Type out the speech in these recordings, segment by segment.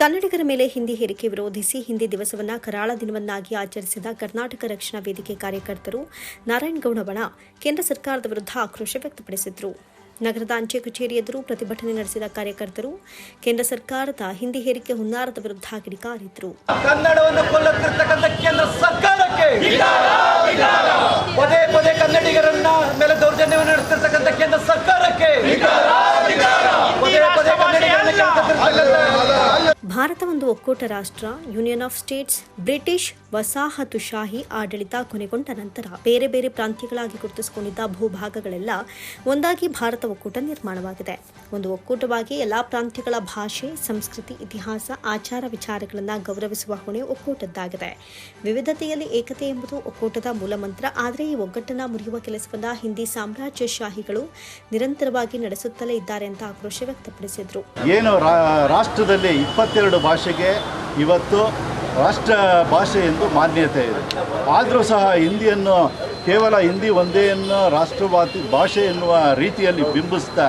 ಕನ್ನಡಿಗರ ಮೇಲೆ ಹಿಂದಿ ಹೇರಿಕೆ ವಿರೋಧಿಸಿ ಹಿಂದಿ ದಿವಸವನ್ನ ಕರಾಳ ದಿನವನ್ನಾಗಿ ಆಚರಿಸಿದ ಕರ್ನಾಟಕ ರಕ್ಷಣಾ ವೇದಿಕೆ ಕಾರ್ಯಕರ್ತರು ನಾರಾಯಣಗೌಡ ಬಣ ಕೇಂದ್ರ ಸರ್ಕಾರದ ವಿರುದ್ಧ ಆಕ್ರೋಶ ವ್ಯಕ್ತಪಡಿಸಿದರು. ನಗರದ ಅಂಚೆ ಕಚೇರಿ ಎದುರು ಪ್ರತಿಭಟನೆ ನಡೆಸಿದ ಕಾರ್ಯಕರ್ತರು ಕೇಂದ್ರ ಸರ್ಕಾರದ ಹಿಂದಿ ಹೇರಿಕೆ ಹುನ್ನಾರದ ವಿರುದ್ಧ ಕಿಡಿಕಾರಿದ್ರು. ಕನ್ನಡವನ್ನು ಕೊಲ್ಲುತ್ತಿರತಕ್ಕಂಥ ಕೇಂದ್ರ ಸರ್ಕಾರಕ್ಕೆ. ಪದೇ ಪದೇ ಕನ್ನಡಿಗರನ್ನ ಮೇಲೆ ದೌರ್ಜನ್ಯವನ್ನು ಕೇಂದ್ರ ಸರ್ಕಾರಕ್ಕೆ ಪದೇ ಪದೇ ಕನ್ನಡಿಗರನ್ನ ಕೆಳಕತ್ತಿರ್ತಕ್ಕಂಥ ಭಾರತ ಒಂದು ಒಕ್ಕೂಟ ರಾಷ್ಟ್ರ ಯೂನಿಯನ್ ಆಫ್ ಸ್ಟೇಟ್ಸ್ ಬ್ರಿಟಿಷ್ ವಸಾಹತುಶಾಹಿ ಆಡಳಿತ ಕೊನೆಗೊಂಡ ನಂತರ ಬೇರೆ ಬೇರೆ ಪ್ರಾಂತ್ಯಗಳಾಗಿ ಗುರುತಿಸಿಕೊಂಡಿದ್ದ ಭೂಭಾಗಗಳೆಲ್ಲ ಒಂದಾಗಿ ಭಾರತ ಒಕ್ಕೂಟ ನಿರ್ಮಾಣವಾಗಿದೆ. ಒಂದು ಒಕ್ಕೂಟವಾಗಿ ಎಲ್ಲಾ ಪ್ರಾಂತ್ಯಗಳ ಭಾಷೆ, ಸಂಸ್ಕೃತಿ, ಇತಿಹಾಸ, ಆಚಾರ ವಿಚಾರಗಳನ್ನು ಗೌರವಿಸುವ ಹೊಣೆ ಒಕ್ಕೂಟದ್ದಾಗಿದೆ. ವಿವಿಧತೆಯಲ್ಲಿ ಏಕತೆ ಎಂಬುದು ಒಕ್ಕೂಟದ ಮೂಲಮಂತ್ರ. ಆದರೆ ಈ ಒಗ್ಗಟ್ಟನ್ನು ಮುರಿಯುವ ಕೆಲಸವನ್ನ ಹಿಂದಿ ಸಾಮ್ರಾಜ್ಯಶಾಹಿಗಳು ನಿರಂತರವಾಗಿ ನಡೆಸುತ್ತಲೇ ಇದ್ದಾರೆ ಅಂತ ಆಕ್ರೋಶ ವ್ಯಕ್ತಪಡಿಸಿದರು. ಏನು ರಾಷ್ಟ್ರದಲ್ಲಿ ಭಾಷೆಗೆ ಇವತ್ತು ರಾಷ್ಟ್ರ ಭಾಷೆ ಎಂದು ಮಾನ್ಯತೆ ಇದೆ. ಆದರೂ ಸಹ ಹಿಂದಿಯನ್ನು ಕೇವಲ ಹಿಂದಿ ಒಂದೇಯನ್ನು ರಾಷ್ಟ್ರವಾದಿ ಭಾಷೆ ಎನ್ನುವ ರೀತಿಯಲ್ಲಿ ಬಿಂಬಿಸ್ತಾ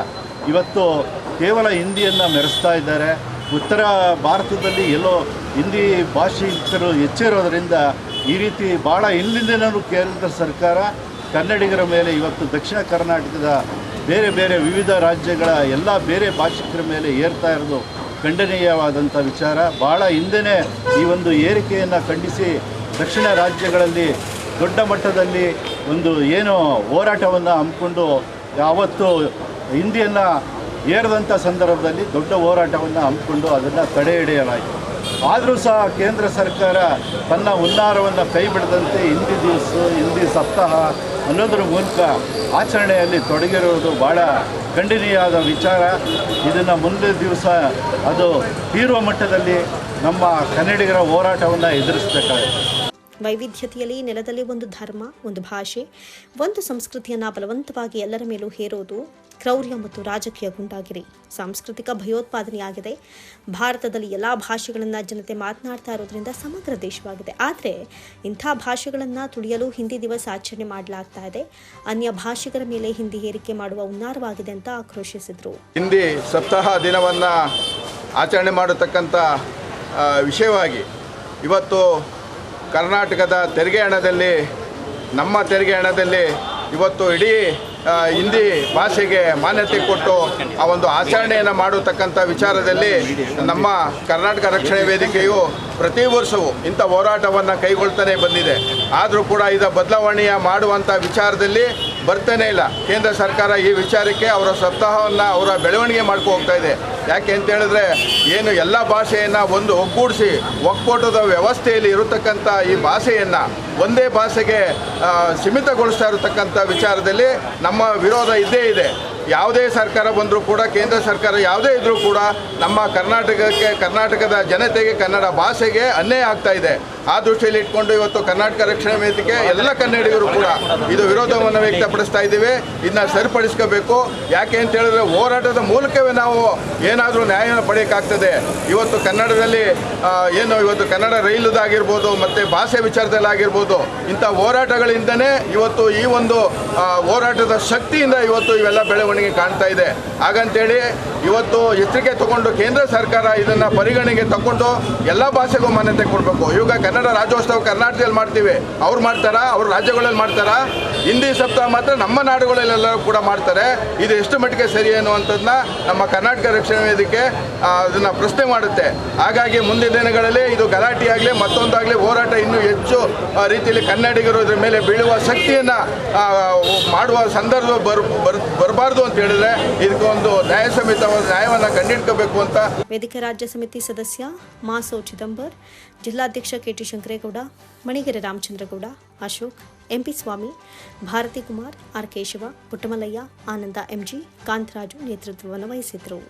ಇವತ್ತು ಕೇವಲ ಹಿಂದಿಯನ್ನು ಮೆರೆಸ್ತಾ ಇದ್ದಾರೆ. ಉತ್ತರ ಭಾರತದಲ್ಲಿ ಎಲ್ಲೋ ಹಿಂದಿ ಭಾಷಿಕರು ಹೆಚ್ಚಿರೋದರಿಂದ ಈ ರೀತಿ ಭಾಳ ಇಲ್ಲಿಂದನೂ ಕೇಂದ್ರ ಸರ್ಕಾರ ಕನ್ನಡಿಗರ ಮೇಲೆ ಇವತ್ತು ದಕ್ಷಿಣ ಕರ್ನಾಟಕದ ಬೇರೆ ಬೇರೆ ವಿವಿಧ ರಾಜ್ಯಗಳ ಎಲ್ಲ ಬೇರೆ ಭಾಷಿಕರ ಮೇಲೆ ಏರ್ತಾ ಇರೋದು ಖಂಡನೀಯವಾದಂಥ ವಿಚಾರ. ಭಾಳ ಹಿಂದೆಯೇ ಈ ಒಂದು ಏರಿಕೆಯನ್ನು ಖಂಡಿಸಿ ದಕ್ಷಿಣ ರಾಜ್ಯಗಳಲ್ಲಿ ದೊಡ್ಡ ಮಟ್ಟದಲ್ಲಿ ಒಂದು ಏನು ಹೋರಾಟವನ್ನು ಹಮ್ಮಿಕೊಂಡು ಯಾವತ್ತು ಹಿಂದಿಯನ್ನು ಏರಿದಂಥ ಸಂದರ್ಭದಲ್ಲಿ ದೊಡ್ಡ ಹೋರಾಟವನ್ನು ಹಮ್ಮಿಕೊಂಡು ಅದನ್ನು ತಡೆ ಹಿಡಿಯಲಾಯಿತು. ಆದರೂ ಸಹ ಕೇಂದ್ರ ಸರ್ಕಾರ ತನ್ನ ಹುನ್ನಾರವನ್ನು ಕೈ ಬಿಡದಂತೆ ಹಿಂದಿ ದಿವಸ, ಹಿಂದಿ ಸಪ್ತಾಹ ಅನ್ನೋದ್ರ ಮೂಲಕ ಆಚರಣೆಯಲ್ಲಿ ತೊಡಗಿರುವುದು ಭಾಳ ಖಂಡನೀಯವಾದ ವಿಚಾರ. ಇದನ್ನು ಮುಂದೆ ದಿವಸ ಅದು ತೀರುವ ಮಟ್ಟದಲ್ಲಿ ನಮ್ಮ ಕನ್ನಡಿಗರ ಹೋರಾಟವನ್ನು ಎದುರಿಸಬೇಕಾಗುತ್ತೆ. ವೈವಿಧ್ಯತೆಯಲ್ಲಿ ನೆಲದಲ್ಲಿ ಒಂದು ಧರ್ಮ, ಒಂದು ಭಾಷೆ, ಒಂದು ಸಂಸ್ಕೃತಿಯನ್ನ ಬಲವಂತವಾಗಿ ಎಲ್ಲರ ಮೇಲೂ ಹೇರೋದು ಕ್ರೌರ್ಯ ಮತ್ತು ರಾಜಕೀಯ ಗುಂಡಾಗಿರಿ. ಸಾಂಸ್ಕೃತಿಕ ಭಯೋತ್ಪಾದನೆಯಾಗಿದೆ. ಭಾರತದಲ್ಲಿ ಎಲ್ಲ ಭಾಷೆಗಳನ್ನು ಜನತೆ ಮಾತನಾಡ್ತಾ ಇರೋದ್ರಿಂದ ಸಮಗ್ರ ದೇಶವಾಗಿದೆ. ಆದರೆ ಇಂಥ ಭಾಷೆಗಳನ್ನು ತುಳಿಯಲು ಹಿಂದಿ ದಿವಸ ಆಚರಣೆ ಮಾಡಲಾಗ್ತಾ ಇದೆ. ಅನ್ಯ ಭಾಷೆಗಳ ಮೇಲೆ ಹಿಂದಿ ಹೇರಿಕೆ ಮಾಡುವ ಉನ್ನಾರವಾಗಿದೆ ಅಂತ ಆಕ್ರೋಶಿಸಿದರು. ಹಿಂದಿ ಸಪ್ತಾಹ ದಿನವನ್ನು ಆಚರಣೆ ಮಾಡತಕ್ಕಂಥ ವಿಷಯವಾಗಿ ಇವತ್ತು ಕರ್ನಾಟಕದ ತೆರಿಗೆ ಹಣದಲ್ಲಿ, ನಮ್ಮ ತೆರಿಗೆ ಹಣದಲ್ಲಿ ಇವತ್ತು ಇಡೀ ಹಿಂದಿ ಭಾಷೆಗೆ ಮಾನ್ಯತೆ ಕೊಟ್ಟು ಆ ಒಂದು ಆಚರಣೆಯನ್ನು ಮಾಡತಕ್ಕಂಥ ವಿಚಾರದಲ್ಲಿ ನಮ್ಮ ಕರ್ನಾಟಕ ರಕ್ಷಣೆ ವೇದಿಕೆಯು ಪ್ರತಿ ವರ್ಷವೂ ಇಂಥ ಹೋರಾಟವನ್ನು ಕೈಗೊಳ್ತಾನೆ ಬಂದಿದೆ. ಆದರೂ ಕೂಡ ಇದು ಬದಲಾವಣೆಯ ಮಾಡುವಂಥ ವಿಚಾರದಲ್ಲಿ ಬರ್ತಾನೆ ಇಲ್ಲ. ಕೇಂದ್ರ ಸರ್ಕಾರ ಈ ವಿಚಾರಕ್ಕೆ ಅವರ ಸಪ್ತಾಹವನ್ನು ಅವರ ಬೆಳವಣಿಗೆ ಮಾಡ್ಕೊ ಹೋಗ್ತಾ ಇದೆ. ಯಾಕೆ ಅಂತ ಹೇಳಿದ್ರೆ ಏನು ಎಲ್ಲ ಭಾಷೆಯನ್ನು ಒಂದು ಒಗ್ಗೂಡಿಸಿ ಒಕ್ಕೂಟದ ವ್ಯವಸ್ಥೆಯಲ್ಲಿ ಇರತಕ್ಕಂಥ ಈ ಭಾಷೆಯನ್ನು ಒಂದೇ ಭಾಷೆಗೆ ಸೀಮಿತಗೊಳಿಸ್ತಾ ಇರತಕ್ಕಂಥ ವಿಚಾರದಲ್ಲಿ ನಮ್ಮ ವಿರೋಧ ಇದ್ದೇ ಇದೆ. ಯಾವುದೇ ಸರ್ಕಾರ ಬಂದರೂ ಕೂಡ, ಕೇಂದ್ರ ಸರ್ಕಾರ ಯಾವುದೇ ಇದ್ದರೂ ಕೂಡ ನಮ್ಮ ಕರ್ನಾಟಕಕ್ಕೆ, ಕರ್ನಾಟಕದ ಜನತೆಗೆ, ಕನ್ನಡ ಭಾಷೆಗೆ ಅನ್ಯಾಯ ಆಗ್ತಾ ಇದೆ. ಆ ದೃಷ್ಟಿಯಲ್ಲಿ ಇಟ್ಕೊಂಡು ಇವತ್ತು ಕರ್ನಾಟಕ ರಕ್ಷಣಾ ವೇದಿಕೆ, ಎಲ್ಲ ಕನ್ನಡಿಗರು ಕೂಡ ಇದು ವಿರೋಧವನ್ನು ವ್ಯಕ್ತಪಡಿಸ್ತಾ ಇದ್ದೀವಿ. ಇದನ್ನ ಸರಿಪಡಿಸ್ಕೋಬೇಕು. ಯಾಕೆ ಅಂತ ಹೇಳಿದ್ರೆ ಹೋರಾಟದ ಮೂಲಕವೇ ನಾವು ಏನಾದರೂ ನ್ಯಾಯವನ್ನು ಪಡೆಯೋಕ್ಕಾಗ್ತದೆ. ಇವತ್ತು ಕನ್ನಡದಲ್ಲಿ ಏನು ಇವತ್ತು ಕನ್ನಡ ರೈಲುದಾಗಿರ್ಬೋದು, ಮತ್ತು ಭಾಷೆ ವಿಚಾರದಲ್ಲಾಗಿರ್ಬೋದು, ಇಂಥ ಹೋರಾಟಗಳಿಂದನೇ ಇವತ್ತು ಈ ಒಂದು ಹೋರಾಟದ ಶಕ್ತಿಯಿಂದ ಇವತ್ತು ಇವೆಲ್ಲ ಬೆಳವಣಿಗೆ ಕಾಣ್ತಾ ಇದೆ. ಹಾಗಂತೇಳಿ ಇವತ್ತು ಎಚ್ಚರಿಕೆ ತಗೊಂಡು ಕೇಂದ್ರ ಸರ್ಕಾರ ಇದನ್ನು ಪರಿಗಣನೆಗೆ ತಗೊಂಡು ಎಲ್ಲ ಭಾಷೆಗೂ ಮಾನ್ಯತೆ ಕೊಡಬೇಕು. ಇವಾಗ ಕನ್ನಡ ರಾಜ್ಯೋತ್ಸವ ಕರ್ನಾಟಕದಲ್ಲಿ ಮಾಡ್ತೀವಿ. ಅವ್ರು ಮಾಡ್ತಾರಾ? ಅವ್ರ ರಾಜ್ಯಗಳಲ್ಲಿ ಮಾಡ್ತಾರಾ? ಹಿಂದಿ ಸಪ್ತಾಹ ಮಾತ್ರ ನಮ್ಮ ನಾಡುಗಳಲ್ಲೆಲ್ಲರೂ ಕೂಡ ಮಾಡ್ತಾರೆ. ಇದು ಎಷ್ಟು ಮಟ್ಟಿಗೆ ಸರಿ ಅನ್ನುವಂಥದ್ದನ್ನ ನಮ್ಮ ಕರ್ನಾಟಕ ರಕ್ಷಣಾ ವೇದಿಕೆ ಅದನ್ನು ಪ್ರಶ್ನೆ ಮಾಡುತ್ತೆ. ಹಾಗಾಗಿ ಮುಂದಿನ ದಿನಗಳಲ್ಲಿ ಇದು ಗಲಾಟೆಯಾಗಲಿ ಮತ್ತೊಂದಾಗಲಿ ಹೋರಾಟ ಇನ್ನೂ ಹೆಚ್ಚು ರೀತಿಯಲ್ಲಿ ಕನ್ನಡಿಗರು ಇದ್ರ ಮೇಲೆ ಬೀಳುವ ಶಕ್ತಿಯನ್ನು ಮಾಡುವ ಸಂದರ್ಭ ಬರ್, ಬರ್- ಬರಬಾರ್ದು ಅಂತ ಹೇಳಿದ್ರೆ ಇದಕ್ಕೊಂದು ನ್ಯಾಯ ಸಮಿತ, ನ್ಯಾಯವನ್ನು ಕಂಡಿಡ್ಕೋಬೇಕು ಅಂತ. ವೇದಿಕೆ ರಾಜ್ಯ ಸಮಿತಿ ಸದಸ್ಯ ಮಾಸೋ ಚಿದಂಬರ್, ಜಿಲ್ಲಾಧ್ಯಕ್ಷ K T Shankaregowda, Manigere Ramachandragowda, Ashok, M P Swamy, Bharati Kumar, R Keshava Puttamalayya Ananda M G, Kantharaju ನೇತೃತ್ವವನ್ನು ವಹಿಸಿದರು